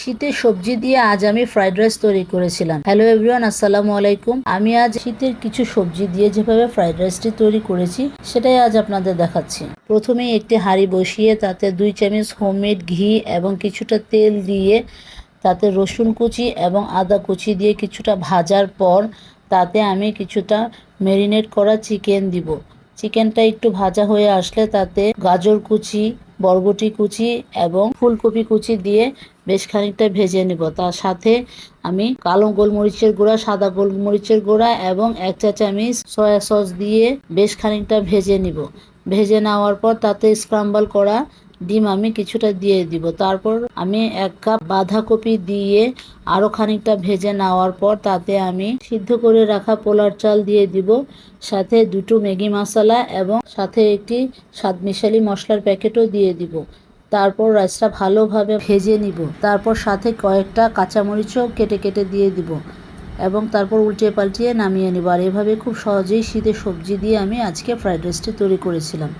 শীতের সবজি দিয়ে আজ আমি ফ্রাইড রাইস তৈরি করেছিলাম। হ্যালো এভরিওয়ান আসসালামু আলাইকুম। আমি আজ শীতের কিছু সবজি দিয়ে যেভাবে ফ্রাইড রাইসটি তৈরি করেছি, সেটাই আজ আপনাদের দেখাচ্ছি। প্রথমেই একটি হাঁড়ি বসিয়ে তাতে দুই চামচ হোমমেড ঘি এবং কিছুটা তেল দিয়ে তাতে রসুন কুচি এবং আদা কুচি দিয়ে কিছুটা ভাজার পর তাতে আমি কিছুটা মেরিনেট করা চিকেন দিব। চিকেনটা একটু ভাজা হয়ে আসলে তাতে গাজর কুচি, বরবটি কুচি এবং ফুলকপি কুচি দিয়ে বেশ খানিকটা ভেজে নেব। তার সাথে আমি কালো গোলমরিচের গুঁড়া, সাদা গোলমরিচের গুঁড়া এবং এক চা চামচ সয়া সস দিয়ে বেশ খানিকটা ভেজে নিব। ভেজে নেওয়ার পর তাতে স্ক্রাম্বল করা ডিম আমি কিছুটা দিয়ে দিব। তারপর আমি এক কাপ বাঁধাকপি দিয়ে আরও খানিকটা ভেজে নেওয়ার পর তাতে আমি সিদ্ধ করে রাখা পোলার চাল দিয়ে দিব, সাথে দুটো ম্যাগি মশলা এবং সাথে একটি স্বাদ মিশালি মশলার প্যাকেটও দিয়ে দিব। তারপর রাইসটা ভালোভাবে ভেজে নিব। তারপর সাথে কয়েকটা কাঁচামরিচও কেটে কেটে দিয়ে দিব এবং তারপর উল্টে পাল্টিয়ে নামিয়ে নিব। আর এভাবে খুব সহজেই শীতের সবজি দিয়ে আমি আজকে ফ্রাইড রাইসটি তৈরি করেছিলাম।